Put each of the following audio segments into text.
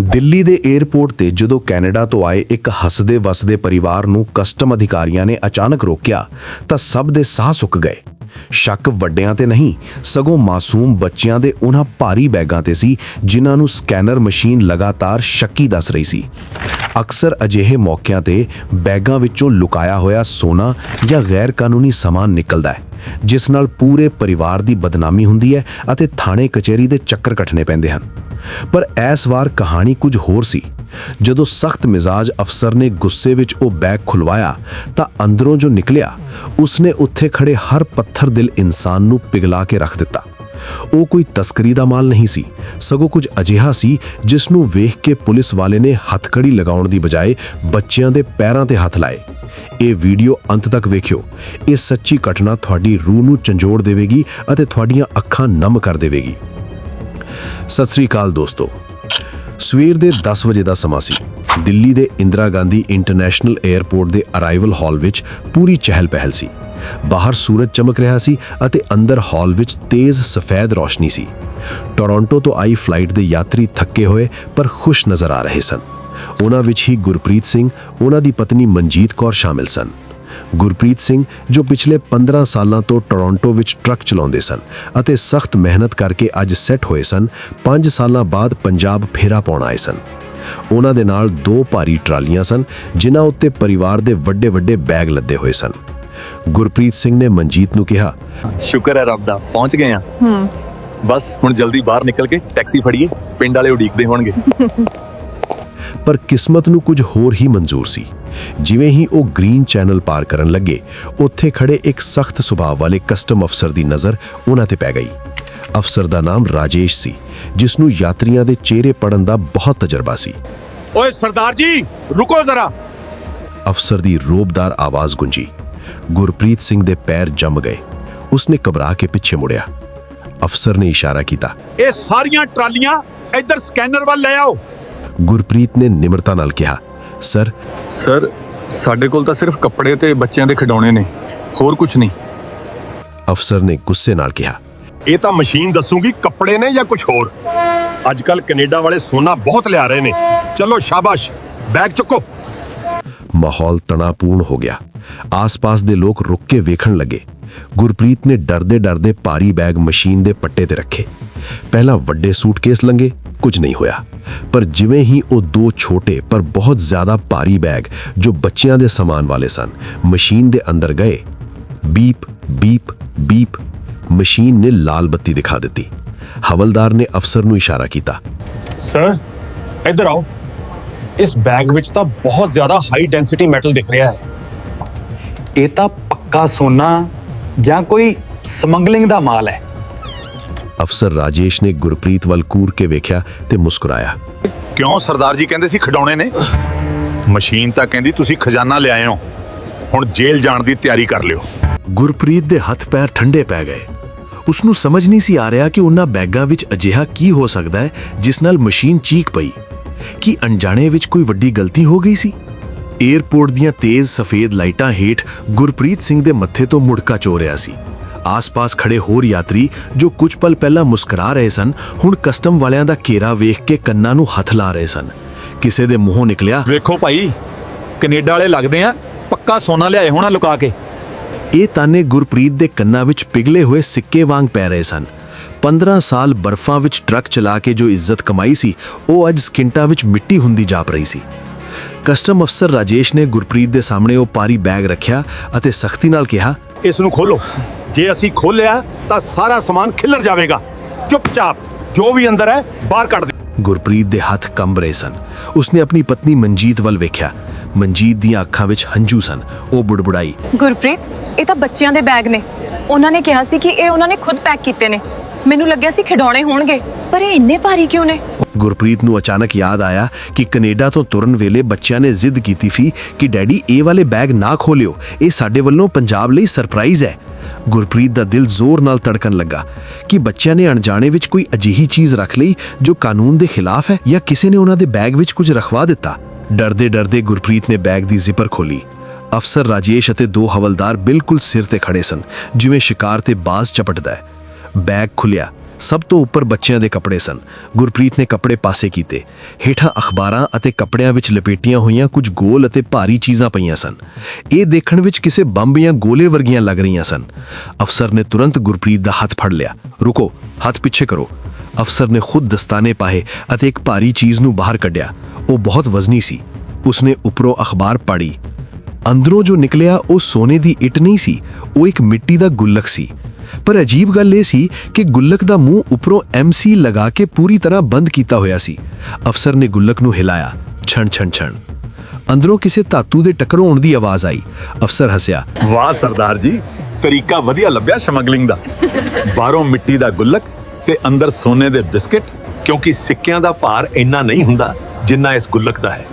ਦਿੱਲੀ ਦੇ 에ਅਰਪੋਰਟ ਤੇ ਜਦੋਂ ਕੈਨੇਡਾ ਤੋਂ ਆਏ ਇੱਕ ਹੱਸਦੇ ਵਸਦੇ ਪਰਿਵਾਰ ਨੂੰ ਕਸਟਮ ਅਧਿਕਾਰੀਆਂ ਨੇ ਅਚਾਨਕ ਰੋਕਿਆ, ਤਾਂ ਸਭ ਦੇ ਸਾਹ ਸੁੱਕ ਗਏ। ਸ਼ੱਕ ਵੱਡਿਆਂ ਤੇ ਨਹੀਂ, ਸਗੋਂ ਮਾਸੂਮ ਬੱਚਿਆਂ ਦੇ ਉਹਨਾਂ ਭਾਰੀ ਬੈਗਾਂ ਤੇ ਸੀ, ਜਿਨ੍ਹਾਂ ਨੂੰ ਸਕੈਨਰ ਮਸ਼ੀਨ ਲਗਾਤਾਰ ਸ਼ੱਕੀ ਦੱਸ ਰਹੀ ਸੀ। ਅਕਸਰ ਅਜਿਹੇ ਮੌਕਿਆਂ ਤੇ ਬੈਗਾਂ ਵਿੱਚੋਂ ਲੁਕਾਇਆ ਹੋਇਆ ਸੋਨਾ ਜਾਂ ਗੈਰ ਕਾਨੂੰਨੀ ਸਮਾਨ ਨਿਕਲਦਾ ਹੈ, ਜਿਸ ਨਾਲ ਪੂਰੇ ਪਰਿਵਾਰ ਦੀ ਬਦਨਾਮੀ ਹੁੰਦੀ ਹੈ ਅਤੇ ਥਾਣੇ ਕਚਹਿਰੀ ਦੇ ਚੱਕਰ ਕੱਟਣੇ ਪੈਂਦੇ ਹਨ। ਪਰ ਇਸ ਵਾਰ ਕਹਾਣੀ ਕੁਝ ਹੋਰ ਸੀ। ਜਦੋਂ ਸਖਤ ਮਿਜ਼ਾਜ ਅਫਸਰ ਨੇ ਗੁੱਸੇ ਵਿੱਚ ਉਹ ਬੈਗ ਖੁਲਵਾਇਆ, ਤਾਂ ਅੰਦਰੋਂ ਜੋ ਨਿਕਲਿਆ, ਉਸਨੇ ਉੱਥੇ ਖੜੇ ਹਰ ਪੱਥਰ ਦਿਲ ਇਨਸਾਨ ਨੂੰ ਪਿਘਲਾ ਕੇ ਰੱਖ ਦਿੱਤਾ। ਉਹ ਕੋਈ ਤਸਕਰੀ ਦਾ ਮਾਲ ਨਹੀਂ ਸੀ, ਸਗੋਂ ਕੁਝ ਅਜਿਹਾ ਸੀ ਜਿਸ ਨੂੰ ਵੇਖ ਕੇ ਪੁਲਿਸ ਵਾਲੇ ਨੇ ਹੱਥਕੜੀ ਲਗਾਉਣ ਦੀ ਬਜਾਏ ਬੱਚਿਆਂ ਦੇ ਪੈਰਾਂ ਤੇ ਹੱਥ ਲਾਏ। ਇਹ ਵੀਡੀਓ ਅੰਤ ਤੱਕ ਵੇਖਿਓ। ਇਹ ਸੱਚੀ ਘਟਨਾ ਤੁਹਾਡੀ ਰੂਹ ਨੂੰ ਝੰਜੋੜ ਦੇਵੇਗੀ ਅਤੇ ਤੁਹਾਡੀਆਂ ਅੱਖਾਂ ਨਮ ਕਰ ਦੇਵੇਗੀ। ਸਤਿ ਸ੍ਰੀ ਅਕਾਲ ਦੋਸਤੋ। ਸਵੇਰ ਦੇ 10 ਵਜੇ ਦਾ ਸਮਾਂ ਸੀ। ਦਿੱਲੀ ਦੇ ਇੰਦਰਾ ਗਾਂਧੀ ਇੰਟਰਨੈਸ਼ਨਲ 에ਅਰਪੋਰਟ ਦੇ ਅਰਾਈਵਲ ਹਾਲ ਵਿੱਚ ਪੂਰੀ ਚਹਿਲ-ਪਹਿਲ ਸੀ। ਬਾਹਰ ਸੂਰਜ ਚਮਕ ਰਿਹਾ ਸੀ ਅਤੇ ਅੰਦਰ ਹਾਲ ਵਿੱਚ ਤੇਜ਼ ਸਫੈਦ ਰੌਸ਼ਨੀ ਸੀ। ਟੋਰਾਂਟੋ ਤੋਂ ਆਈ ਫਲਾਈਟ ਦੇ ਯਾਤਰੀ ਥੱਕੇ ਹੋਏ ਪਰ ਖੁਸ਼ ਨਜ਼ਰ ਆ ਰਹੇ ਸਨ। ਉਹਨਾਂ ਵਿੱਚ ਹੀ ਗੁਰਪ੍ਰੀਤ ਸਿੰਘ, ਉਹਨਾਂ ਦੀ ਪਤਨੀ ਮਨਜੀਤ ਕੌਰ ਸ਼ਾਮਿਲ ਸਨ। ਗੁਰਪ੍ਰੀਤ ਸਿੰਘ ਜੋ ਪਿਛਲੇ 15 ਸਾਲਾਂ ਤੋਂ ਟੋਰਾਂਟੋ ਵਿੱਚ ਟਰੱਕ ਚਲਾਉਂਦੇ ਸਨ ਅਤੇ ਸਖਤ ਮਿਹਨਤ ਕਰਕੇ ਅੱਜ ਸੈੱਟ ਹੋਏ ਸਨ 5 ਸਾਲਾਂ ਬਾਅਦ ਪੰਜਾਬ ਫੇਰਾ ਪਾਉਣ ਆਏ ਸਨ। ਉਹਨਾਂ ਦੇ ਨਾਲ ਦੋ ਭਾਰੀ ਟਰਾਲੀਆਂ ਸਨ ਜਿਨ੍ਹਾਂ ਉੱਤੇ ਪਰਿਵਾਰ ਦੇ ਵੱਡੇ ਵੱਡੇ ਬੈਗ ਲੱਦੇ ਹੋਏ ਸਨ। ਗੁਰਪ੍ਰੀਤ ਸਿੰਘ ਨੇ ਮਨਜੀਤ ਨੂੰ ਕਿਹਾ ਸ਼ੁਕਰ ਹੈ ਰੱਬ ਦਾ ਪਹੁੰਚ ਗਏ ਆ ਹੂੰ। ਬਸ ਹੁਣ ਜਲਦੀ ਬਾਹਰ ਨਿਕਲ ਕੇ ਟੈਕਸੀ ਫੜੀਏ ਪਿੰਡ ਵਾਲੇ ਉਡੀਕਦੇ ਹੋਣਗੇ। ਪਰ ਕਿਸਮਤ ਨੂੰ ਕੁਝ ਹੋਰ ਹੀ ਮਨਜ਼ੂਰ ਸੀ। ਜਿਵੇਂ ਹੀ ਉਹ ਗ੍ਰੀਨ ਚੈਨਲ ਪਾਰ ਕਰਨ ਲੱਗੇ ਉੱਥੇ ਖੜੇ ਇੱਕ ਸਖਤ ਸੁਭਾਅ ਵਾਲੇ ਕਸਟਮ ਅਫਸਰ ਦੀ ਨਜ਼ਰ ਉਹਨਾਂ ਤੇ ਪੈ ਗਈ। ਅਫਸਰ ਦਾ ਨਾਮ ਰਾਜੇਸ਼ ਸੀ ਜਿਸ ਨੂੰ ਯਾਤਰੀਆਂ ਦੇ ਚਿਹਰੇ ਪੜਨ ਦਾ ਬਹੁਤ ਤਜਰਬਾ ਸੀ। ਓਏ ਸਰਦਾਰ ਜੀ ਰੁਕੋ ਜ਼ਰਾ। ਅਫਸਰ ਦੀ ਰੋਬਦਾਰ ਆਵਾਜ਼ ਗੁੰਜੀ। ਗੁਰਪ੍ਰੀਤ ਸਿੰਘ ਦੇ ਪੈਰ ਜੰਮ ਗਏ। ਉਸਨੇ ਘਬਰਾ ਕੇ ਪਿੱਛੇ ਮੁੜਿਆ। ਅਫਸਰ ਨੇ ਇਸ਼ਾਰਾ ਕੀਤਾ। ਇਹ ਸਾਰੀਆਂ ਟਰਾਲੀਆਂ ਇੱਧਰ ਸਕੈਨਰ ਵੱਲ ਲੈ ਆਓ। ਗੁਰਪ੍ਰੀਤ ਨੇ ਨਿਮਰਤਾ ਨਾਲ ਕਿਹਾ ਸਰ। ਸਰ ਸਾਡੇ ਕੋਲ ਤਾਂ ਸਿਰਫ ਕੱਪੜੇ ਤੇ ਬੱਚਿਆਂ ਦੇ ਖਿਡੌਣੇ ਨੇ। ਹੋਰ ਕੁਝ ਨਹੀਂ। ਅਫਸਰ ਨੇ ਗੁੱਸੇ ਨਾਲ ਕਿਹਾ। ਇਹ ਤਾਂ ਮਸ਼ੀਨ ਦੱਸੂਗੀ ਕੱਪੜੇ ਨੇ ਜਾਂ ਕੁਝ ਹੋਰ। ਅੱਜ ਕੱਲ ਕੈਨੇਡਾ ਵਾਲੇ ਸੋਨਾ ਬਹੁਤ ਲਿਆ ਰਹੇ ਨੇ। ਚਲੋ ਸ਼ਾਬਾਸ਼ ਬੈਗ ਚੁੱਕੋ। ਮਾਹੌਲ ਤਣਾਪੂਰਨ ਹੋ ਗਿਆ। ਆਸ-ਪਾਸ ਦੇ ਲੋਕ ਰੁੱਕ ਕੇ ਵੇਖਣ ਲੱਗੇ। ਗੁਰਪ੍ਰੀਤ ਨੇ ਡਰਦੇ-ਡਰਦੇ ਭਾਰੀ ਬੈਗ ਮਸ਼ੀਨ ਦੇ ਪੱਟੇ ਤੇ ਰੱਖੇ। ਪਹਿਲਾਂ ਵੱਡੇ ਸੂਟਕੇਸ ਲੰਗੇ ਕੁਝ ਨਹੀਂ ਹੋਇਆ। ਪਰ ਜਿਵੇਂ ਹੀ ਉਹ ਦੋ ਛੋਟੇ ਪਰ ਬਹੁਤ ਜ਼ਿਆਦਾ ਭਾਰੀ ਬੈਗ ਜੋ ਬੱਚਿਆਂ ਦੇ ਸਮਾਨ ਵਾਲੇ ਸਨ, ਮਸ਼ੀਨ ਦੇ ਅੰਦਰ ਗਏ, ਬੀਪ ਬੀਪ ਬੀਪ, ਮਸ਼ੀਨ ਨੇ ਲਾਲ ਬੱਤੀ ਦਿਖਾ ਦਿੱਤੀ। ਹਵਲਦਾਰ ਨੇ ਅਫਸਰ ਨੂੰ ਇਸ਼ਾਰਾ ਕੀਤਾ। ਸਰ ਇੱਧਰ ਆਓ। ਇਸ ਬੈਗ ਵਿੱਚ ਤਾਂ ਬਹੁਤ ਜ਼ਿਆਦਾ ਹਾਈ ਡੈਂਸਿਟੀ ਮੈਟਲ ਦਿਖ ਰਿਹਾ ਹੈ। ਇਹ ਤਾਂ ਪੱਕਾ ਸੋਨਾ ਜਾਂ ਕੋਈ ਸਮਗਲਿੰਗ ਦਾ ਮਾਲ ਹੈ। ਅਫਸਰ ਰਾਜੇਸ਼ ਨੇ ਗੁਰਪ੍ਰੀਤ ਵੱਲ ਕੂਰ ਕੇ ਵੇਖਿਆ ਤੇ ਮੁਸਕਰਾਇਆ। ਕਿਉਂ ਸਰਦਾਰ ਜੀ ਕਹਿੰਦੇ ਸੀ ਖਿਡੌਣੇ ਨੇ? ਮਸ਼ੀਨ ਤਾਂ ਕਹਿੰਦੀ ਤੁਸੀਂ ਖਜ਼ਾਨਾ ਲਿਆਏ ਹੋ। ਹੁਣ ਜੇਲ੍ਹ ਜਾਣ ਦੀ ਤਿਆਰੀ ਕਰ ਲਿਓ। ਗੁਰਪ੍ਰੀਤ ਦੇ ਹੱਥ ਪੈਰ ਠੰਡੇ ਪੈ ਗਏ। ਉਸ ਨੂੰ ਸਮਝ ਨਹੀਂ ਸੀ ਆ ਰਿਹਾ ਕਿ ਉਹਨਾਂ ਬੈਗਾਂ ਵਿੱਚ ਅਜਿਹਾ ਕੀ ਹੋ ਸਕਦਾ ਹੈ ਜਿਸ ਨਾਲ ਮਸ਼ੀਨ ਚੀਕ ਪਈ। ਕੀ ਅਣਜਾਣੇ ਵਿੱਚ ਕੋਈ ਵੱਡੀ ਗਲਤੀ ਹੋ ਗਈ ਸੀ? 에ਅਰਪੋਰਟ ਦੀਆਂ ਤੇਜ਼ ਸਫੇਦ ਲਾਈਟਾਂ ਹੇਠ ਗੁਰਪ੍ਰੀਤ ਸਿੰਘ ਦੇ ਮੱਥੇ ਤੋਂ ਮੁੜਕਾ ਚੋ ਰਿਹਾ ਸੀ। ਆਸ-ਪਾਸ ਖੜੇ ਹੋਰ ਯਾਤਰੀ ਜੋ ਕੁਝ ਪਲ ਪਹਿਲਾਂ ਮੁਸਕਰਾ ਰਹੇ ਸਨ ਹੁਣ ਕਸਟਮ ਵਾਲਿਆਂ ਦਾ ਘੇਰਾ ਵੇਖ ਕੇ ਕੰਨਾਂ ਨੂੰ ਹੱਥ ਲਾ ਰਹੇ ਸਨ। ਕਿਸੇ ਦੇ ਮੂੰਹੋਂ ਨਿਕਲਿਆ ਵੇਖੋ ਭਾਈ ਕੈਨੇਡਾ ਵਾਲੇ ਲੱਗਦੇ ਆ ਪੱਕਾ ਸੋਨਾ ਲਿਆਏ ਹੋਣਾ ਲੁਕਾ ਕੇ। ਇਹ ਤਾਨੇ ਗੁਰਪ੍ਰੀਤ ਦੇ ਕੰਨਾਂ ਵਿੱਚ ਪਿਘਲੇ ਹੋਏ ਸਿੱਕੇ ਵਾਂਗ ਪੈ ਰਹੇ ਸਨ। 15 ਸਾਲ ਬਰਫਾਂ ਵਿੱਚ ਟਰੱਕ ਚਲਾ ਕੇ ਜੋ ਇੱਜ਼ਤ ਕਮਾਈ ਸੀ ਉਹ ਅੱਜ ਸਕਿੰਟਾਂ ਵਿੱਚ ਮਿੱਟੀ ਹੁੰਦੀ ਜਾਪ ਰਹੀ ਸੀ। ਕਸਟਮ ਅਫਸਰ ਰਾਜੇਸ਼ ਨੇ ਗੁਰਪ੍ਰੀਤ ਦੇ ਸਾਹਮਣੇ ਉਹ ਪਾਰੀ ਬੈਗ ਰੱਖਿਆ ਅਤੇ ਸਖਤੀ ਨਾਲ ਕਿਹਾ ਇਸ ਨੂੰ ਖੋਲੋ। ਜੇ ਅਸੀਂ ਖੋਲਿਆ ਤਾਂ ਸਾਰਾ ਸਮਾਨ ਖਿਲਰ ਜਾਵੇਗਾ। ਚੁੱਪਚਾਪ ਜੋ ਵੀ ਅੰਦਰ ਹੈ ਬਾਹਰ ਕੱਢ ਦੇ ਗੁਰਪ੍ਰੀਤ ਦੇ ਹੱਥ ਕੰਬ ਰਹੇ ਸਨ। ਉਸਨੇ ਆਪਣੀ ਪਤਨੀ ਮਨਜੀਤ ਵੱਲ ਵੇਖਿਆ। ਮਨਜੀਤ ਦੀਆਂ ਅੱਖਾਂ ਵਿੱਚ ਹੰਝੂ ਸਨ। ਉਹ ਬੁੜਬੁੜਾਈ। ਗੁਰਪ੍ਰੀਤ ਇਹ ਤਾਂ ਬੱਚਿਆਂ ਦੇ ਬੈਗ ਨੇ। ਉਹਨਾਂ ਨੇ ਕਿਹਾ ਸੀ ਕਿ ਇਹ ਉਹਨਾਂ ਨੇ ਖੁਦ ਪੈਕ ਕੀਤੇ ਨੇ। ਮੈਨੂੰ ਲੱਗਿਆ ਸੀ ਖਿਡੌਣੇ ਹੋਣਗੇ ਪਰ ਇਹ ਇੰਨੇ ਭਾਰੀ ਕਿਉਂ ਨੇ? ਗੁਰਪ੍ਰੀਤ ਨੂੰ ਅਚਾਨਕ ਯਾਦ ਆਇਆ ਕਿ ਕੈਨੇਡਾ ਤੋਂ ਤੁਰਨ ਵੇਲੇ ਬੱਚਿਆਂ ਨੇ ਜ਼ਿੱਦ ਕੀਤੀ ਸੀ ਕਿ ਡੈਡੀ ਇਹ ਵਾਲੇ ਬੈਗ ਨਾ ਖੋਲਿਓ। ਇਹ ਸਾਡੇ ਵੱਲੋਂ ਪੰਜਾਬ ਲਈ ਸਰਪ੍ਰਾਈਜ਼ ਹੈ। ਗੁਰਪ੍ਰੀਤ ਦਾ ਦਿਲ ਜ਼ੋਰ ਨਾਲ ਧੜਕਣ ਲੱਗਾ ਕਿ ਬੱਚਿਆਂ ਨੇ ਅਣਜਾਣੇ ਵਿੱਚ ਕੋਈ ਅਜਿਹੀ ਚੀਜ਼ ਰੱਖ ਲਈ ਜੋ ਕਾਨੂੰਨ ਦੇ ਖਿਲਾਫ ਹੈ ਜਾਂ ਕਿਸੇ ਨੇ ਉਹਨਾਂ ਦੇ ਬੈਗ ਵਿੱਚ ਕੁਝ ਰਖਵਾ ਦਿੱਤਾ। ਡਰਦੇ ਡਰਦੇ ਗੁਰਪ੍ਰੀਤ ਨੇ ਬੈਗ ਦੀ ਜ਼ਿਪਰ ਖੋਲੀ ਅਫਸਰ ਰਾਜੇਸ਼ ਅਤੇ ਦੋ ਹਵਲਦਾਰ ਬਿਲਕੁਲ ਸਿਰ ਤੇ ਖੜੇ ਸਨ, ਜਿਵੇਂ ਸ਼ਿਕਾਰ ਤੇ ਬਾਜ਼ ਚਪਟਦਾ ਹੈ। ਬੈਗ ਖੁੱਲਿਆ ਸਭ ਤੋਂ ਉੱਪਰ ਬੱਚਿਆਂ ਦੇ ਕੱਪੜੇ ਸਨ। ਗੁਰਪ੍ਰੀਤ ਨੇ ਕੱਪੜੇ ਪਾਸੇ ਕੀਤੇ। ਹੇਠਾਂ ਅਖਬਾਰਾਂ ਅਤੇ ਕੱਪੜਿਆਂ ਵਿੱਚ ਲਪੇਟੀਆਂ ਹੋਈਆਂ ਕੁਝ ਗੋਲ ਅਤੇ ਭਾਰੀ ਚੀਜ਼ਾਂ ਪਈਆਂ ਸਨ। ਇਹ ਦੇਖਣ ਵਿੱਚ ਕਿਸੇ ਬੰਬ ਜਾਂ ਗੋਲੇ ਵਰਗੀਆਂ ਲੱਗ ਰਹੀਆਂ ਸਨ। ਅਫਸਰ ਨੇ ਤੁਰੰਤ ਗੁਰਪ੍ਰੀਤ ਦਾ ਹੱਥ ਫੜ ਲਿਆ। ਰੁਕੋ, ਹੱਥ ਪਿੱਛੇ ਕਰੋ। ਅਫਸਰ ਨੇ ਖੁਦ ਦਸਤਾਨੇ ਪਾਏ ਅਤੇ ਇੱਕ ਭਾਰੀ ਚੀਜ਼ ਨੂੰ ਬਾਹਰ ਕੱਢਿਆ। ਉਹ ਬਹੁਤ ਵਜ਼ਨੀ ਸੀ। ਉਸਨੇ ਉੱਪਰੋਂ ਅਖਬਾਰ ਪੜ੍ਹੀ। ਅੰਦਰੋਂ ਜੋ ਨਿਕਲਿਆ ਉਹ ਸੋਨੇ ਦੀ ਇੱਟ ਨਹੀਂ ਸੀ। ਉਹ ਇੱਕ ਮਿੱਟੀ ਦਾ ਗੁੱਲਕ ਸੀ। ਪਰ ਅਜੀਬ ਗੱਲ ਇਹ ਸੀ ਕਿ ਗੁੱਲਕ ਦਾ ਮੂੰਹ ਉੱਪਰੋਂ ਐਮਸੀ ਲਗਾ ਕੇ ਪੂਰੀ ਤਰ੍ਹਾਂ ਬੰਦ ਕੀਤਾ ਹੋਇਆ ਸੀ। ਅਫਸਰ ਨੇ ਗੁੱਲਕ ਨੂੰ ਹਿਲਾਇਆ। ਛਣ ਛਣ ਛਣ। ਅੰਦਰੋਂ ਕਿਸੇ ਧਾਤੂ ਦੇ ਟਕਰਾਉਣ ਦੀ ਆਵਾਜ਼ ਆਈ। ਅਫਸਰ ਹੱਸਿਆ ਵਾਹ ਸਰਦਾਰ ਜੀ ਤਰੀਕਾ ਵਧੀਆ ਲੱਭਿਆ ਸਮਗਲਿੰਗ ਦਾ। ਬਾਹਰੋਂ ਮਿੱਟੀ ਦਾ ਗੁੱਲਕ ਤੇ ਅੰਦਰ ਸੋਨੇ ਦੇ ਬਿਸਕਟ ਕਿਉਂਕਿ ਸਿੱਕਿਆਂ ਦਾ ਭਾਰ ਇੰਨਾ ਨਹੀਂ ਹੁੰਦਾ ਜਿੰਨਾ ਇਸ ਗੁੱਲਕ ਦਾ ਹੈ।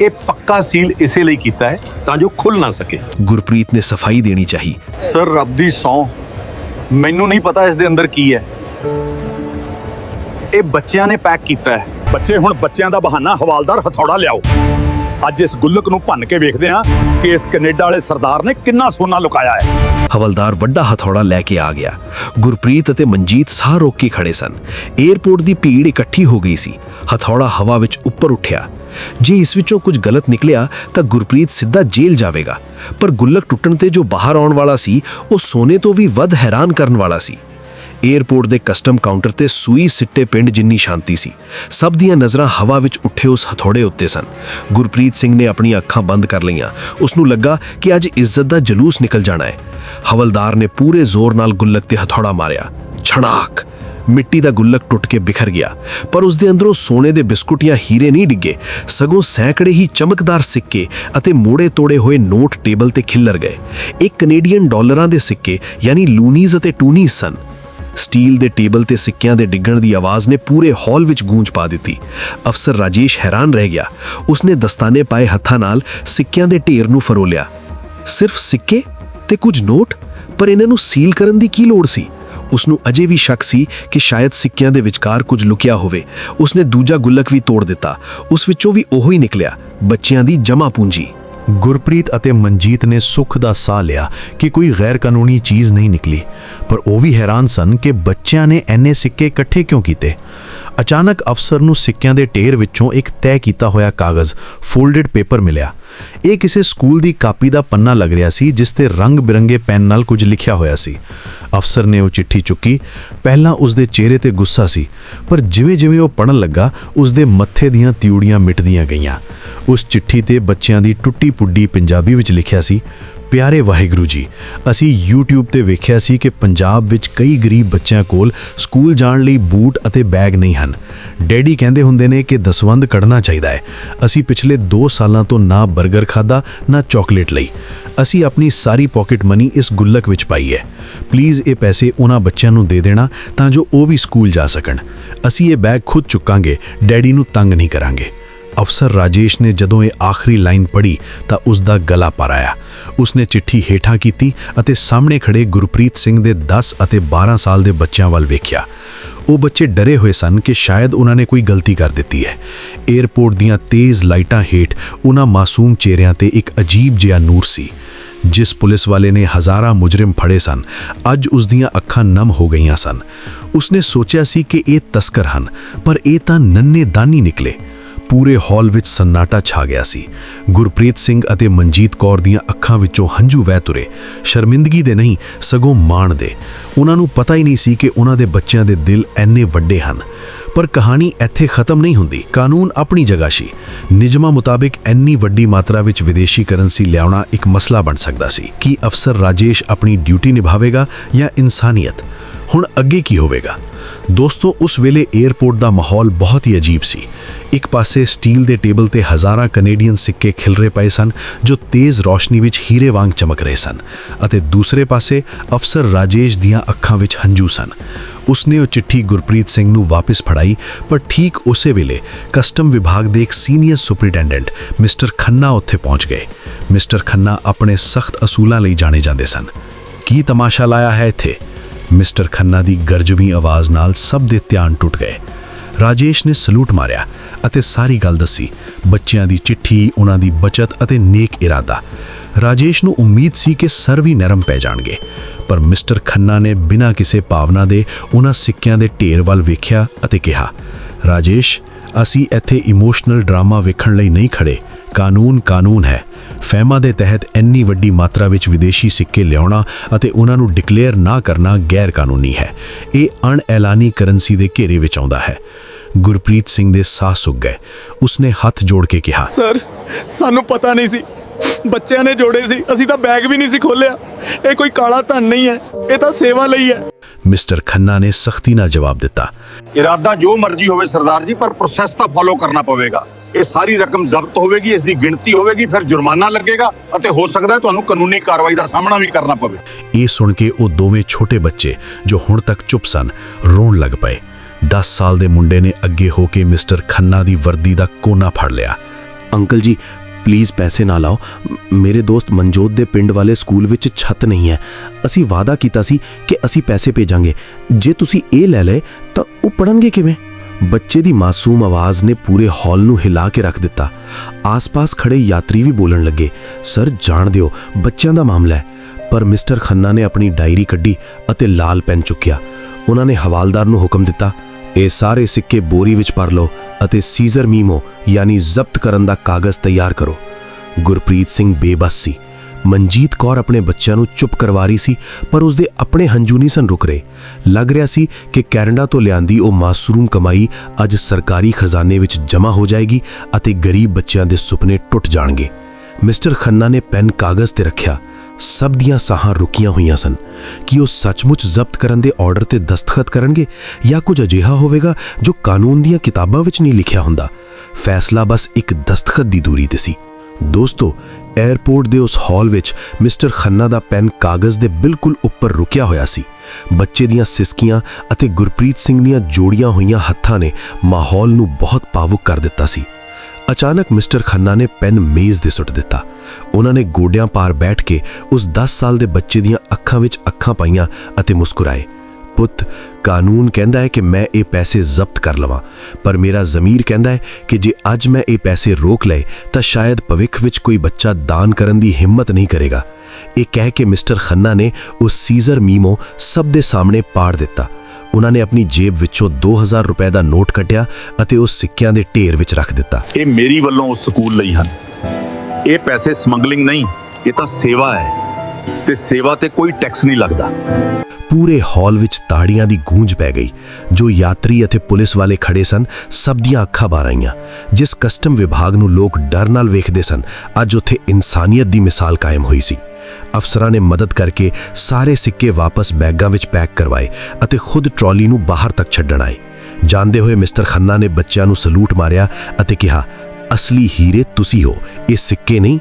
ਇਹ ਪੱਕਾ ਸੀਲ ਇਸੇ ਲਈ ਕੀਤਾ ਹੈ ਤਾਂ ਜੋ ਖੁੱਲ ਨਾ ਸਕੇ। ਗੁਰਪ੍ਰੀਤ ਨੇ ਸਫ਼ਾਈ ਦੇਣੀ ਚਾਹੀ। ਸਰ ਰੱਬ ਦੀ ਸੌ। ਮੈਨੂੰ ਨਹੀਂ ਪਤਾ ਇਸ ਦੇ ਅੰਦਰ ਕੀ ਹੈ। ਇਹ ਬੱਚਿਆਂ ਨੇ ਪੈਕ ਕੀਤਾ ਹੈ। ਬੱਚੇ ਹੁਣ ਬੱਚਿਆਂ ਦਾ ਬਹਾਨਾ ਹਵਾਲਦਾਰ ਹਥੌੜਾ ਲਿਆਓ। ਅੱਜ ਇਸ ਗੁੱਲਕ ਨੂੰ ਭੰਨ ਕੇ ਵੇਖਦੇ ਹਾਂ ਕਿ ਇਸ ਕੈਨੇਡਾ ਵਾਲੇ ਸਰਦਾਰ ਨੇ ਕਿੰਨਾ ਸੋਨਾ ਲੁਕਾਇਆ ਹੈ। ਹਵਲਦਾਰ ਵੱਡਾ ਹਥੌੜਾ ਲੈ ਕੇ ਆ ਗਿਆ। ਗੁਰਪ੍ਰੀਤ ਅਤੇ ਮਨਜੀਤ ਸਾਹ ਰੋਕ ਕੇ ਖੜੇ ਸਨ। 에ਅਰਪੋਰਟ ਦੀ ਭੀੜ ਇਕੱਠੀ ਹੋ ਗਈ ਸੀ। ਹਥੌੜਾ ਹਵਾ ਵਿੱਚ ਉੱਪਰ ਉੱਠਿਆ। ਜੇ ਇਸ ਵਿੱਚੋਂ ਕੁਝ ਗਲਤ ਨਿਕਲਿਆ, ਤਾਂ ਗੁਰਪ੍ਰੀਤ ਸਿੱਧਾ ਜੇਲ੍ਹ ਜਾਵੇਗਾ। ਪਰ ਗੁੱਲਕ ਟੁੱਟਣ ਤੇ ਜੋ ਬਾਹਰ ਆਉਣ ਵਾਲਾ ਸੀ, ਉਹ ਸੋਨੇ ਤੋਂ ਵੀ ਵੱਧ ਹੈਰਾਨ ਕਰਨ ਵਾਲਾ ਸੀ। 에ਅਰਪੋਰਟ ਦੇ ਕਸਟਮ ਕਾਊਂਟਰ ਤੇ ਸੂਈ ਸਿੱਟੇ ਪਿੰਡ ਜਿੰਨੀ ਸ਼ਾਂਤੀ ਸੀ, ਸਭ ਦੀਆਂ ਨਜ਼ਰਾਂ ਹਵਾ ਵਿੱਚ ਉੱਠੇ ਉਸ ਹਥੌੜੇ ਉੱਤੇ ਸਨ। ਗੁਰਪ੍ਰੀਤ ਸਿੰਘ ਨੇ ਆਪਣੀਆਂ ਅੱਖਾਂ ਬੰਦ ਕਰ ਲਈਆਂ। ਉਸ ਨੂੰ ਲੱਗਾ ਕਿ ਅੱਜ ਇੱਜ਼ਤ ਦਾ ਜਲੂਸ ਨਿਕਲ ਜਾਣਾ ਹੈ। ਹਵਲਦਾਰ ਨੇ ਪੂਰੇ ਜ਼ੋਰ ਨਾਲ ਗੁੱਲਕ ਤੇ ਹਥੌੜਾ ਮਾਰਿਆ। ਛੜਾਕ ਮਿੱਟੀ ਦਾ ਗੁੱਲਕ ਟੁੱਟ ਕੇ ਬਿਖਰ ਗਿਆ, ਪਰ ਉਸ ਦੇ ਅੰਦਰੋਂ ਸੋਨੇ ਦੇ ਬਿਸਕੁਟ ਜਾਂ ਹੀਰੇ ਨਹੀਂ ਡਿੱਗੇ। ਸਗੋਂ ਸੈਂਕੜੇ ਹੀ ਚਮਕਦਾਰ ਸਿੱਕੇ ਅਤੇ ਮੋੜੇ ਤੋੜੇ ਹੋਏ ਨੋਟ ਟੇਬਲ ਤੇ ਖਿੱਲਰ ਗਏ। ਇੱਕ ਕੈਨੇਡੀਅਨ ਡਾਲਰਾਂ ਦੇ ਸਿੱਕੇ, ਯਾਨੀ ਲੂਨੀਜ਼ ਅਤੇ ਟੂਨੀਜ਼ ਸਨ। ਸਟੀਲ ਦੇ ਟੇਬਲ ਤੇ ਸਿੱਕਿਆਂ ਦੇ ਡਿੱਗਣ ਦੀ ਆਵਾਜ਼ ਨੇ ਪੂਰੇ ਹਾਲ ਵਿੱਚ ਗੂੰਜ ਪਾ ਦਿੱਤੀ। ਅਫਸਰ ਰਾਜੇਸ਼ ਹੈਰਾਨ ਰਹਿ ਗਿਆ। ਉਸਨੇ ਦਸਤਾਨੇ ਪਾਏ ਹੱਥਾਂ ਨਾਲ ਸਿੱਕਿਆਂ ਦੇ ਢੇਰ ਨੂੰ ਫਰੋਲਿਆ ਸਿਰਫ ਸਿੱਕੇ ਤੇ ਕੁਝ ਨੋਟ? ਪਰ ਇਹਨਾਂ ਨੂੰ ਸੀਲ ਕਰਨ ਦੀ ਕੀ ਲੋੜ ਸੀ? ਉਸ ਨੂੰ ਅਜੇ ਵੀ ਸ਼ੱਕ ਸੀ ਕਿ ਸ਼ਾਇਦ ਸਿੱਕਿਆਂ ਦੇ ਵਿਚਕਾਰ ਕੁਝ ਲੁਕਿਆ ਹੋਵੇ। ਉਸਨੇ ਦੂਜਾ ਗੁੱਲਕ ਵੀ ਤੋੜ ਦਿੱਤਾ। ਉਸ ਵਿੱਚੋਂ ਵੀ ਉਹੋ ਹੀ ਨਿਕਲਿਆ। ਬੱਚਿਆਂ ਦੀ ਜਮਾ ਪੂੰਜੀ। ਗੁਰਪ੍ਰੀਤ ਅਤੇ ਮਨਜੀਤ ਨੇ ਸੁੱਖ ਦਾ ਸਾਹ ਲਿਆ ਕਿ ਕੋਈ ਗੈਰ ਕਾਨੂੰਨੀ ਚੀਜ਼ ਨਹੀਂ ਨਿਕਲੀ। ਪਰ ਉਹ ਵੀ ਹੈਰਾਨ ਸਨ ਕਿ ਬੱਚਿਆਂ ਨੇ ਐਨੇ ਸਿੱਕੇ ਇਕੱਠੇ ਕਿਉਂ ਕੀਤੇ? ਅਚਾਨਕ ਅਫਸਰ ਨੂੰ ਸਿੱਕਿਆਂ ਦੇ ਢੇਰ ਵਿੱਚੋਂ ਇੱਕ ਤੈਅ ਕੀਤਾ ਹੋਇਆ ਕਾਗਜ਼, ਫੋਲਡਡ ਪੇਪਰ ਮਿਲਿਆ। ਇਹ ਕਿਸੇ ਸਕੂਲ ਦੀ ਕਾਪੀ ਦਾ ਪੰਨਾ ਲੱਗ ਰਿਹਾ ਸੀ, ਜਿਸ ਤੇ ਰੰਗ ਬਿਰੰਗੇ ਪੈਨ ਨਾਲ ਕੁਝ ਲਿਖਿਆ ਹੋਇਆ ਸੀ। ਅਫਸਰ ਨੇ ਉਹ ਚਿੱਠੀ ਚੁੱਕੀ, ਪਹਿਲਾਂ ਉਸ ਦੇ ਚਿਹਰੇ ਤੇ ਗੁੱਸਾ ਸੀ, ਪਰ ਜਿਵੇਂ-ਜਿਵੇਂ ਉਹ ਪੜਨ ਲੱਗਾ, ਉਸ ਦੇ ਮੱਥੇ ਦੀਆਂ ਤਿਊੜੀਆਂ ਮਿਟਦੀਆਂ ਗਈਆਂ। ਉਸ ਚਿੱਠੀ ਤੇ ਬੱਚਿਆਂ ਦੀ ਟੁੱਟੀ ਪੁੱਡੀ ਪੰਜਾਬੀ ਵਿੱਚ ਲਿਖਿਆ ਸੀ ਪਿਆਰੇ ਵਾਹਿਗੁਰੂ ਜੀ, ਅਸੀਂ YouTube ਤੇ ਵੇਖਿਆ ਸੀ ਕਿ ਪੰਜਾਬ ਵਿੱਚ ਕਈ ਗਰੀਬ ਬੱਚਿਆਂ ਕੋਲ ਸਕੂਲ ਜਾਣ ਲਈ ਬੂਟ ਅਤੇ ਬੈਗ ਨਹੀਂ ਹਨ। ਡੈਡੀ ਕਹਿੰਦੇ ਹੁੰਦੇ ਨੇ ਕਿ ਦਸਵੰਦ ਕੱਢਣਾ ਚਾਹੀਦਾ ਹੈ। ਅਸੀਂ ਪਿਛਲੇ 2 ਸਾਲਾਂ ਤੋਂ ਨਾ 버ਗਰ ਖਾਦਾ ਨਾ ਚਾਕਲੇਟ ਲਈ। ਅਸੀਂ ਆਪਣੀ ਸਾਰੀ ਪਾਕਟ ਮਨੀ ਇਸ ਗੁੱਲਕ ਵਿੱਚ ਪਾਈ ਹੈ। ਪਲੀਜ਼ ਇਹ ਪੈਸੇ ਉਹਨਾਂ ਬੱਚਿਆਂ ਨੂੰ ਦੇ ਦੇਣਾ ਤਾਂ ਜੋ ਉਹ ਵੀ ਸਕੂਲ ਜਾ ਸਕਣ। ਅਸੀਂ ਇਹ ਬੈਗ ਖੁਦ ਚੁੱਕਾਂਗੇ, ਡੈਡੀ ਨੂੰ ਤੰਗ ਨਹੀਂ ਕਰਾਂਗੇ। ਅਫਸਰ ਰਾਜੇਸ਼ ਨੇ ਜਦੋਂ ਇਹ ਆਖਰੀ ਲਾਈਨ ਪੜ੍ਹੀ ਤਾਂ ਉਸ ਦਾ ਗਲਾ ਪਰ ਆਇਆ। ਉਸਨੇ ਚਿੱਠੀ ਹੇਠਾਂ ਕੀਤੀ ਅਤੇ ਸਾਹਮਣੇ ਖੜੇ ਗੁਰਪ੍ਰੀਤ ਸਿੰਘ ਦੇ 10 ਅਤੇ 12 ਸਾਲ ਦੇ ਬੱਚਿਆਂ ਵੱਲ ਵੇਖਿਆ। ਉਹ ਬੱਚੇ ਡਰੇ ਹੋਏ ਸਨ ਕਿ ਸ਼ਾਇਦ ਉਹਨਾਂ ਨੇ ਕੋਈ ਗਲਤੀ ਕਰ ਦਿੱਤੀ ਹੈ। 에ਅਰਪੋਰਟ ਦੀਆਂ ਤੇਜ਼ ਲਾਈਟਾਂ ਹੇਠ ਉਹਨਾਂ ਮਾਸੂਮ ਚਿਹਰਿਆਂ ਤੇ ਇੱਕ ਅਜੀਬ ਜਿਹਾ ਨੂਰ ਸੀ, ਜਿਸ ਪੁਲਿਸ ਵਾਲੇ ਨੇ ਹਜ਼ਾਰਾਂ ਮੁਜਰਮ ਫੜੇ ਸਨ। ਅੱਜ ਉਸ ਦੀਆਂ ਅੱਖਾਂ ਨਮ ਹੋ ਗਈਆਂ ਸਨ। ਉਸਨੇ ਸੋਚਿਆ ਸੀ ਕਿ ਇਹ ਤਸਕਰ ਹਨ, ਪਰ ਇਹ ਤਾਂ ਨੰਨੇ ਦਾਨੀ ਨਿਕਲੇ। ਪੂਰੇ ਹਾਲ ਵਿੱਚ ਸੰਨਾਟਾ ਛਾ ਗਿਆ ਸੀ। ਗੁਰਪ੍ਰੀਤ ਸਿੰਘ ਅਤੇ ਮਨਜੀਤ ਕੌਰ ਦੀਆਂ ਅੱਖਾਂ ਵਿੱਚੋਂ ਹੰਝੂ ਵਹਿ ਤੁਰੇ। ਸ਼ਰਮਿੰਦਗੀ ਦੇ ਨਹੀਂ, ਸਗੋਂ ਮਾਣ ਦੇ। ਉਹਨਾਂ ਨੂੰ ਪਤਾ ਹੀ ਨਹੀਂ ਸੀ ਕਿ ਉਹਨਾਂ ਦੇ ਬੱਚਿਆਂ ਦੇ ਦਿਲ ਐਨੇ ਵੱਡੇ ਹਨ। ਪਰ ਕਹਾਣੀ ਇੱਥੇ ਖਤਮ ਨਹੀਂ ਹੁੰਦੀ। ਕਾਨੂੰਨ ਆਪਣੀ ਜਗ੍ਹਾ ਸੀ। ਨਿਯਮਾਂ ਮੁਤਾਬਿਕ ਇੰਨੀ ਵੱਡੀ ਮਾਤਰਾ ਵਿੱਚ ਵਿਦੇਸ਼ੀ ਕਰੰਸੀ ਲਿਆਉਣਾ ਇੱਕ ਮਸਲਾ ਬਣ ਸਕਦਾ ਸੀ। ਕਿ ਅਫਸਰ ਰਾਜੇਸ਼ ਆਪਣੀ ਡਿਊਟੀ ਨਿਭਾਵੇਗਾ ਜਾਂ ਇਨਸਾਨੀਅਤ? ਹੁਣ ਅੱਗੇ ਕੀ ਹੋਵੇਗਾ? ਦੋਸਤੋ, ਉਸ ਵੇਲੇ 에ਅਰਪੋਰਟ ਦਾ ਮਾਹੌਲ ਬਹੁਤ ਹੀ ਅਜੀਬ ਸੀ। ਇੱਕ ਪਾਸੇ ਸਟੀਲ ਦੇ ਟੇਬਲ ਤੇ ਹਜ਼ਾਰਾਂ ਕੈਨੇਡੀਅਨ ਸਿੱਕੇ ਖਿਲਰੇ ਪਏ ਸਨ, ਜੋ ਤੇਜ਼ ਰੋਸ਼ਨੀ ਵਿੱਚ ਹੀਰੇ ਵਾਂਗ ਚਮਕ ਰਹੇ ਸਨ, ਅਤੇ ਦੂਸਰੇ ਪਾਸੇ ਅਫਸਰ ਰਾਜੇਸ਼ ਦੀਆਂ ਅੱਖਾਂ ਵਿੱਚ ਹੰਝੂ ਸਨ। ਉਸਨੇ ਉਹ ਚਿੱਠੀ ਗੁਰਪ੍ਰੀਤ ਸਿੰਘ ਨੂੰ ਵਾਪਸ ਫੜਾਈ, ਪਰ ਠੀਕ ਉਸੇ ਵੇਲੇ ਕਸਟਮ ਵਿਭਾਗ ਦੇ ਇੱਕ ਸੀਨੀਅਰ ਸੁਪਰੀਟੈਂਡੈਂਟ, ਮਿਸਟਰ ਖੰਨਾ, ਉੱਥੇ ਪਹੁੰਚ ਗਏ। ਮਿਸਟਰ ਖੰਨਾ ਆਪਣੇ ਸਖਤ ਅਸੂਲਾਂ ਲਈ ਜਾਣੇ ਜਾਂਦੇ ਸਨ। ਕੀ ਤਮਾਸ਼ਾ ਲਾਇਆ ਹੈ ਇੱਥੇ? ਮਿਸਟਰ ਖੰਨਾ ਦੀ ਗਰਜਵੀਂ ਆਵਾਜ਼ ਨਾਲ ਸਭ ਦੇ ਧਿਆਨ ਟੁੱਟ ਗਏ। ਰਾਜੇਸ਼ ਨੇ ਸਲੂਟ ਮਾਰਿਆ ਅਤੇ ਸਾਰੀ ਗੱਲ ਦੱਸੀ। ਬੱਚਿਆਂ ਦੀ ਚਿੱਠੀ, ਉਹਨਾਂ ਦੀ ਬਚਤ ਅਤੇ ਨੇਕ ਇਰਾਦਾ। ਰਾਜੇਸ਼ ਨੂੰ ਉਮੀਦ ਸੀ ਕਿ ਸਰ ਵੀ ਨਰਮ ਪੈ ਜਾਣਗੇ। ਪਰ ਮਿਸਟਰ ਖੰਨਾ ਨੇ ਬਿਨਾਂ ਕਿਸੇ ਭਾਵਨਾ ਦੇ ਉਹਨਾਂ ਸਿੱਕਿਆਂ ਦੇ ਢੇਰ ਵੱਲ ਵੇਖਿਆ ਅਤੇ ਕਿਹਾ, ਰਾਜੇਸ਼, ਅਸੀਂ ਇੱਥੇ ਇਮੋਸ਼ਨਲ ਡਰਾਮਾ ਵੇਖਣ ਲਈ ਨਹੀਂ ਖੜੇ। ਕਾਨੂੰਨ ਕਾਨੂੰਨ ਹੈ। ਫੈਮਾ ਦੇ ਤਹਿਤ ਇੰਨੀ ਵੱਡੀ ਮਾਤਰਾ ਵਿੱਚ ਵਿਦੇਸ਼ੀ ਸਿੱਕੇ ਲਿਆਉਣਾ ਅਤੇ ਉਹਨਾਂ ਨੂੰ ਡਿਕਲੇਅਰ ਨਾ ਕਰਨਾ ਗੈਰ ਕਾਨੂੰਨੀ ਹੈ। ਇਹ ਅਣਐਲਾਨੀ ਕਰੰਸੀ ਦੇ ਘੇਰੇ ਵਿੱਚ ਆਉਂਦਾ ਹੈ। ਗੁਰਪ੍ਰੀਤ ਸਿੰਘ ਦੇ ਸਾਹ ਸੁੱਕ ਗਏ। ਉਸਨੇ ਹੱਥ ਜੋੜ ਕੇ ਕਿਹਾ ਸਰ ਸਾਨੂੰ ਪਤਾ ਨਹੀਂ ਸੀ ਬੱਚਿਆਂ ਨੇ ਜੋੜੇ ਸੀ। ਅਸੀਂ ਤਾਂ ਬੈਗ ਵੀ ਨਹੀਂ ਸੀ ਖੋਲਿਆ ਇਹ ਕੋਈ ਕਾਲਾ ਧਨ ਨਹੀਂ ਹੈ। ਇਹ ਤਾਂ ਸੇਵਾ ਲਈ ਹੈ। ਮਿਸਟਰ ਖੰਨਾ ਨੇ ਸਖਤੀ ਨਾਲ ਜਵਾਬ ਦਿੱਤਾ। ਇਰਾਦਾ ਜੋ ਮਰਜ਼ੀ ਹੋਵੇ ਸਰਦਾਰ ਜੀ ਪਰ ਪ੍ਰੋਸੈਸ ਤਾਂ ਫਾਲੋ ਕਰਨਾ ਪਵੇਗਾ। ਇਹ ਸਾਰੀ ਰਕਮ ਜ਼ਬਤ ਹੋਵੇਗੀ ਇਸ ਦੀ ਗਿਣਤੀ ਹੋਵੇਗੀ ਫਿਰ ਜੁਰਮਾਨਾ ਲੱਗੇਗਾ ਅਤੇ ਹੋ ਸਕਦਾ ਹੈ ਤੁਹਾਨੂੰ ਕਾਨੂੰਨੀ ਕਾਰਵਾਈ ਦਾ ਸਾਹਮਣਾ ਵੀ ਕਰਨਾ ਪਵੇ। ਇਹ ਸੁਣ ਕੇ ਉਹ ਦੋਵੇਂ ਛੋਟੇ ਬੱਚੇ ਜੋ ਹੁਣ ਤੱਕ ਚੁੱਪ ਸਨ ਰੋਣ ਲੱਗ ਪਏ। 10 ਸਾਲ ਦੇ ਮੁੰਡੇ ਨੇ ਅੱਗੇ ਹੋ ਕੇ ਮਿਸਟਰ ਖੰਨਾ ਦੀ ਵਰਦੀ ਦਾ ਕੋਨਾ ਫੜ ਲਿਆ। ਅੰਕਲ ਜੀ ਪਲੀਜ਼ ਪੈਸੇ ਨਾ ਲਾਓ। ਮੇਰੇ ਦੋਸਤ ਮਨਜੋਤ ਦੇ ਪਿੰਡ ਵਾਲੇ ਸਕੂਲ ਵਿੱਚ ਛੱਤ ਨਹੀਂ ਹੈ। ਅਸੀਂ ਵਾਅਦਾ ਕੀਤਾ ਸੀ ਕਿ ਅਸੀਂ ਪੈਸੇ ਭੇਜਾਂਗੇ। ਜੇ ਤੁਸੀਂ ਇਹ ਲੈ ਲਏ, ਤਾਂ ਉਹ ਪੜਨਗੇ ਕਿਵੇਂ? ਬੱਚੇ ਦੀ ਮਾਸੂਮ ਆਵਾਜ਼ ਨੇ ਪੂਰੇ ਹਾਲ ਨੂੰ ਹਿਲਾ ਕੇ ਰੱਖ ਦਿੱਤਾ। ਆਸ-ਪਾਸ ਖੜੇ ਯਾਤਰੀ ਵੀ ਬੋਲਣ ਲੱਗੇ, ਸਰ, ਜਾਣ ਦਿਓ, ਬੱਚਿਆਂ ਦਾ ਮਾਮਲਾ ਹੈ। ਪਰ ਮਿਸਟਰ ਖੰਨਾ ਨੇ ਆਪਣੀ ਡਾਇਰੀ ਕੱਢੀ ਅਤੇ ਲਾਲ ਪੈਨ ਚੁੱਕਿਆ। ਉਹਨਾਂ ਨੇ ਹਵਾਲਦਾਰ ਨੂੰ ਹੁਕਮ ਦਿੱਤਾ, ਇਹ ਸਾਰੇ ਸਿੱਕੇ ਬੋਰੀ ਵਿੱਚ ਭਰ ਲਓ। ਅਤੇ ਸੀਜ਼ਰ ਮੀਮੋ, ਯਾਨੀ ਜ਼ਬਤ ਕਰਨ ਦਾ ਕਾਗਜ਼ ਤਿਆਰ ਕਰੋ। ਗੁਰਪ੍ਰੀਤ ਸਿੰਘ ਬੇਬਸ ਸੀ। ਮਨਜੀਤ ਕੌਰ ਆਪਣੇ ਬੱਚਿਆਂ ਨੂੰ ਚੁੱਪ ਕਰਵਾ ਰਹੀ ਸੀ, ਪਰ ਉਸਦੇ ਆਪਣੇ ਹੰਝੂ ਨਹੀਂ ਸਨ ਰੁਕ ਰਹੇ। ਲੱਗ ਰਿਹਾ ਸੀ ਕਿ ਕੈਨੇਡਾ ਤੋਂ ਲਿਆਂਦੀ ਉਹ ਮਾਸੂਮ ਕਮਾਈ ਅੱਜ ਸਰਕਾਰੀ ਖਜ਼ਾਨੇ ਵਿੱਚ ਜਮ੍ਹਾਂ ਹੋ ਜਾਏਗੀ ਅਤੇ ਗਰੀਬ ਬੱਚਿਆਂ ਦੇ ਸੁਪਨੇ ਟੁੱਟ ਜਾਣਗੇ। ਮਿਸਟਰ ਖੰਨਾ ਨੇ ਪੈਨ ਕਾਗਜ਼ ਤੇ ਰੱਖਿਆ। ਸਭ ਦੀਆਂ ਸਾਹਾਂ ਰੁਕੀਆਂ ਹੋਈਆਂ ਸਨ। ਕਿ ਉਹ ਸੱਚਮੁੱਚ ਜ਼ਬਤ ਕਰਨ ਦੇ ਆਰਡਰ ਤੇ ਦਸਤਖਤ ਕਰਨਗੇ ਜਾਂ ਕੁਝ ਅਜਿਹਾ ਹੋਵੇਗਾ ਜੋ ਕਾਨੂੰਨ ਦੀਆਂ ਕਿਤਾਬਾਂ ਵਿੱਚ ਨਹੀਂ ਲਿਖਿਆ ਹੁੰਦਾ? ਫੈਸਲਾ ਬਸ ਇੱਕ ਦਸਤਖਤ ਦੀ ਦੂਰੀ ਤੇ ਸੀ। ਦੋਸਤੋ 에ਅਰਪੋਰਟ ਦੇ ਉਸ ਹਾਲ ਵਿੱਚ ਮਿਸਟਰ ਖੰਨਾ ਦਾ ਪੈਨ ਕਾਗਜ਼ ਦੇ ਬਿਲਕੁਲ ਉੱਪਰ ਰੁਕਿਆ ਹੋਇਆ ਸੀ। ਬੱਚੇ ਦੀਆਂ ਸਿਸਕੀਆਂ ਅਤੇ ਗੁਰਪ੍ਰੀਤ ਸਿੰਘ ਦੀਆਂ ਜੋੜੀਆਂ ਹੋਈਆਂ ਹੱਥਾਂ ਨੇ ਮਾਹੌਲ ਨੂੰ ਬਹੁਤ ਭਾਵੁਕ ਕਰ ਦਿੱਤਾ ਸੀ। ਅਚਾਨਕ ਮਿਸਟਰ ਖੰਨਾ ਨੇ ਪੈਨ ਮੇਜ਼ ਤੇ ਸੁੱਟ ਦਿੱਤਾ। ਉਹਨਾਂ ਨੇ ਗੋਡਿਆਂ ਪਾਰ ਬੈਠ ਕੇ ਉਸ 10 ਸਾਲ ਦੇ ਬੱਚੇ ਦੀਆਂ ਅੱਖਾਂ ਵਿੱਚ ਅੱਖਾਂ ਪਾਈਆਂ ਅਤੇ ਮੁਸਕਰਾਏ। ਪੁੱਤ, ਕਾਨੂੰਨ ਕਹਿੰਦਾ ਹੈ ਕਿ ਮੈਂ ਇਹ ਪੈਸੇ ਜ਼ਬਤ ਕਰ ਲਵਾਂ, ਪਰ ਮੇਰਾ ਜ਼ਮੀਰ ਕਹਿੰਦਾ ਹੈ ਕਿ ਜੇ ਅੱਜ ਮੈਂ ਇਹ ਪੈਸੇ ਰੋਕ ਲਏ, ਤਾਂ ਸ਼ਾਇਦ ਭਵਿੱਖ ਵਿੱਚ ਕੋਈ ਬੱਚਾ ਦਾਨ ਕਰਨ ਦੀ ਹਿੰਮਤ ਨਹੀਂ ਕਰੇਗਾ। ਇਹ ਕਹਿ ਕੇ ਮਿਸਟਰ ਖੰਨਾ ਨੇ ਉਸ ਸੀਜ਼ਰ ਮੀਮੋ ਸਭ ਦੇ ਸਾਹਮਣੇ ਪਾੜ ਦਿੱਤਾ। ਉਹਨਾਂ ਨੇ ਆਪਣੀ ਜੇਬ ਵਿੱਚੋਂ 2000 ਰੁਪਏ ਦਾ ਨੋਟ ਕੱਢਿਆ ਅਤੇ ਉਸ ਸਿੱਕਿਆਂ ਦੇ ਢੇਰ ਵਿੱਚ ਰੱਖ ਦਿੱਤਾ। ਇਹ ਮੇਰੀ ਵੱਲੋਂ ਉਸ ਸਕੂਲ ਲਈ ਹਨ। ਇਹ ਪੈਸੇ ਸਮਗਲਿੰਗ ਨਹੀਂ, ਇਹ ਤਾਂ ਸੇਵਾ ਹੈ। ਤੇ ਸੇਵਾ ਤੇ ਕੋਈ ਟੈਕਸ ਨਹੀਂ ਲੱਗਦਾ। ਪੂਰੇ ਹਾਲ ਵਿੱਚ ਤਾੜੀਆਂ ਦੀ ਗੂੰਜ ਪੈ ਗਈ। ਜੋ ਯਾਤਰੀ ਅਤੇ ਪੁਲਿਸ ਵਾਲੇ ਖੜੇ ਸਨ, ਸਭ ਦੀਆਂ ਅੱਖਾਂ ਬਾਹਰ ਆਈਆਂ। ਜਿਸ ਕਸਟਮ ਵਿਭਾਗ ਨੂੰ ਲੋਕ ਡਰ ਨਾਲ ਵੇਖਦੇ ਸਨ, ਅੱਜ ਉੱਥੇ ਇਨਸਾਨੀਅਤ ਦੀ ਮਿਸਾਲ ਕਾਇਮ ਹੋਈ ਸੀ। ਅਫਸਰਾਂ ਨੇ ਮਦਦ ਕਰਕੇ ਸਾਰੇ ਸਿੱਕੇ ਵਾਪਸ ਬੈਗਾਂ ਵਿੱਚ ਪੈਕ ਕਰਵਾਏ ਅਤੇ ਖੁਦ ਟਰਾਲੀ ਨੂੰ ਬਾਹਰ ਤੱਕ ਛੱਡਣ ਆਏ। ਜਾਂਦੇ ਹੋਏ ਮਿਸਟਰ ਖੰਨਾ ਨੇ ਬੱਚਿਆਂ ਨੂੰ ਸਲੂਟ ਮਾਰਿਆ ਅਤੇ ਕਿਹਾ ਅਸਲੀ ਹੀਰੇ ਤੁਸੀਂ ਹੋ, ਇਹ ਸਿੱਕੇ ਨਹੀਂ।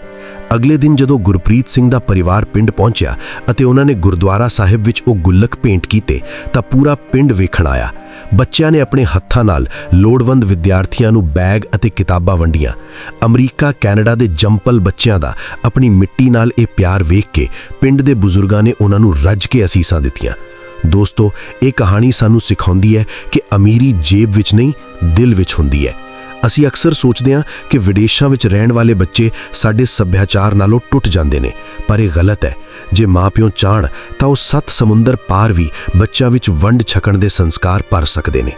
ਅਗਲੇ ਦਿਨ ਜਦੋਂ ਗੁਰਪ੍ਰੀਤ ਸਿੰਘ ਦਾ ਪਰਿਵਾਰ ਪਿੰਡ ਪਹੁੰਚਿਆ ਅਤੇ ਉਹਨਾਂ ਨੇ ਗੁਰਦੁਆਰਾ ਸਾਹਿਬ ਵਿੱਚ ਉਹ ਗੁੱਲਕ ਪੇਂਟ ਕੀਤੇ, ਤਾਂ ਪੂਰਾ ਪਿੰਡ ਵੇਖਣ ਆਇਆ। ਬੱਚਿਆਂ ਨੇ ਆਪਣੇ ਹੱਥਾਂ ਨਾਲ ਲੋੜਵੰਦ ਵਿਦਿਆਰਥੀਆਂ ਨੂੰ ਬੈਗ ਅਤੇ ਕਿਤਾਬਾਂ ਵੰਡੀਆਂ। ਅਮਰੀਕਾ, ਕੈਨੇਡਾ ਦੇ ਜੰਪਲ ਬੱਚਿਆਂ ਦਾ ਆਪਣੀ ਮਿੱਟੀ ਨਾਲ ਇਹ ਪਿਆਰ ਵੇਖ ਕੇ ਪਿੰਡ ਦੇ ਬਜ਼ੁਰਗਾਂ ਨੇ ਉਹਨਾਂ ਨੂੰ ਰੱਜ ਕੇ ਅਸੀਸਾਂ ਦਿੱਤੀਆਂ। ਦੋਸਤੋ, ਇਹ ਕਹਾਣੀ ਸਾਨੂੰ ਸਿਖਾਉਂਦੀ ਹੈ ਕਿ ਅਮੀਰੀ ਜੇਬ ਵਿੱਚ ਨਹੀਂ, ਦਿਲ ਵਿੱਚ ਹੁੰਦੀ ਹੈ। ਅਸੀਂ ਅਕਸਰ ਸੋਚਦੇ ਹਾਂ ਕਿ ਵਿਦੇਸ਼ਾਂ ਵਿੱਚ ਰਹਿਣ ਵਾਲੇ ਬੱਚੇ ਸਾਡੇ ਸੱਭਿਆਚਾਰ ਨਾਲੋਂ ਟੁੱਟ ਜਾਂਦੇ ਨੇ, ਪਰ ਇਹ ਗਲਤ ਹੈ। ਜੇ ਮਾਪਿਓ ਚਾਹਣ, ਤਾਂ ਉਹ ਸੱਤ ਸਮੁੰਦਰ ਪਾਰ ਵੀ ਬੱਚਿਆਂ ਵਿੱਚ ਵੰਡ ਛਕਣ ਦੇ ਸੰਸਕਾਰ ਭਰ ਸਕਦੇ ਨੇ।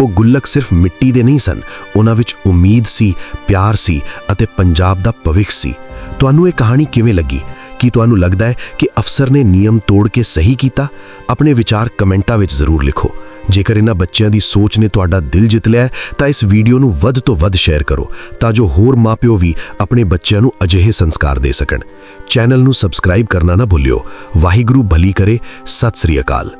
ਉਹ ਗੁੱਲਕ ਸਿਰਫ ਮਿੱਟੀ ਦੇ ਨਹੀਂ ਸਨ, ਉਹਨਾਂ ਵਿੱਚ ਉਮੀਦ ਸੀ, ਪਿਆਰ ਸੀ ਅਤੇ ਪੰਜਾਬ ਦਾ ਭਵਿੱਖ ਸੀ। ਤੁਹਾਨੂੰ ਇਹ ਕਹਾਣੀ ਕਿਵੇਂ ਲੱਗੀ? ਕੀ ਤੁਹਾਨੂੰ ਲੱਗਦਾ ਹੈ ਕਿ ਅਫਸਰ ਨੇ ਨਿਯਮ ਤੋੜ ਕੇ ਸਹੀ ਕੀਤਾ? ਆਪਣੇ ਵਿਚਾਰ ਕਮੈਂਟਾਂ ਵਿੱਚ ਜ਼ਰੂਰ ਲਿਖੋ। ਜੇਕਰ ਇਹਨਾਂ ਬੱਚਿਆਂ ਦੀ ਸੋਚ ਨੇ ਤੁਹਾਡਾ ਦਿਲ ਜਿੱਤ ਲਿਆ ਤਾਂ ਇਸ ਵੀਡੀਓ ਨੂੰ ਵੱਧ ਤੋਂ ਵੱਧ ਸ਼ੇਅਰ ਕਰੋ, ਤਾਂ ਜੋ ਹੋਰ ਮਾਪਿਓ ਵੀ ਆਪਣੇ ਬੱਚਿਆਂ ਨੂੰ ਅਜਿਹੇ ਸੰਸਕਾਰ ਦੇ ਸਕਣ। ਚੈਨਲ ਨੂੰ ਸਬਸਕ੍ਰਾਈਬ ਕਰਨਾ ਨਾ ਭੁੱਲਿਓ। ਵਾਹਿਗੁਰੂ ਭਲੀ ਕਰੇ। ਸਤਿ ਸ੍ਰੀ ਅਕਾਲ।